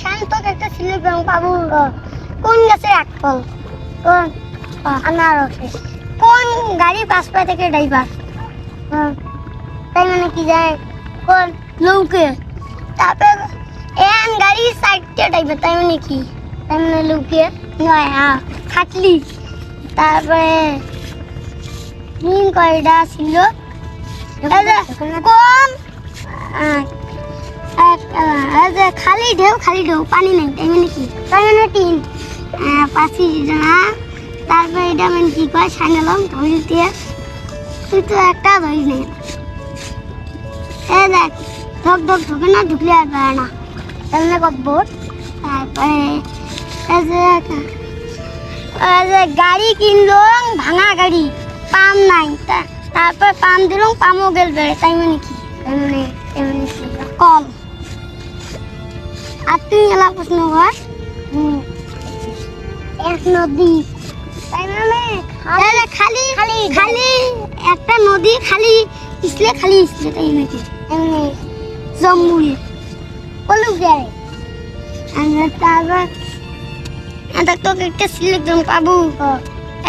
শান্ত একটা সিলিপ রং পাবো। কোন গাছের এক ফল? কোন আনারসে কোন গাড়ি পাঁচ পা থেকে ড্রাইভার? তাই মানে কি যায়? কোন লৌকে তারপর এন গাড়ি সাইডটা ড্রাইভার তাই মানে কি? তাই মানে লৌকে নয় হ্যাঁ খাটলি তারপরে নীল কয়টা ছিল? এই খালি ঢেউ খালি ঢেউ পানি নেই তাই মানে কি? তাই মানে টিন। আহ, পাঁচি না তারপরে এটা মানে কি কয় সাঙ্গালম ধরি দিয়ে। তুই তো একটা ধরি নেই। এই দেখ ধক ধক ঢুকে না ঢুকলে আর পারে না। তাহলে কব্বর তারপরে গাড়ি কিনলাম ভাঙা গাড়ি পাম নাই। তারপর পাম দিলাম পামও গেল বেড়ে তাই মানে কি? আর তুই এলা প্রশ্ন কর। এক নদী। তাহলে খালি খালি খালি একটা নদী খালি ইসলে খালি ইসলে তাই নাকি এমনি যায় আর তারপর দেখ তোকে একটা সিলেকশন পাবো।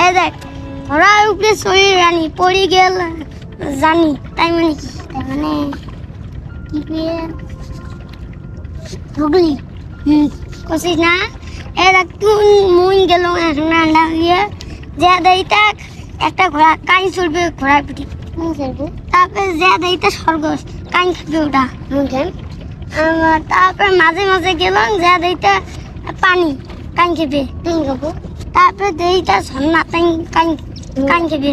এই দেখ ঘোড়ার উপরে শরীর রানি পড়ি গেল জানি তাই মানে কি? তাই মানে কি? করে ঢুকলি হুম কষিস না এই দেখ মুই গেল এখন আন্ডা দিয়ে যে দেইটা একটা ঘোড়া কাই চলবে ঘোড়ার পিঠে তারপরে যে দেইটা স্বর্গ কাই খাবে ওটা তারপর মাঝে মাঝে গেলাম যে দেইটা পানি কান খেবে তারপরে দেইটা ঝর্ণা কান কান খেবে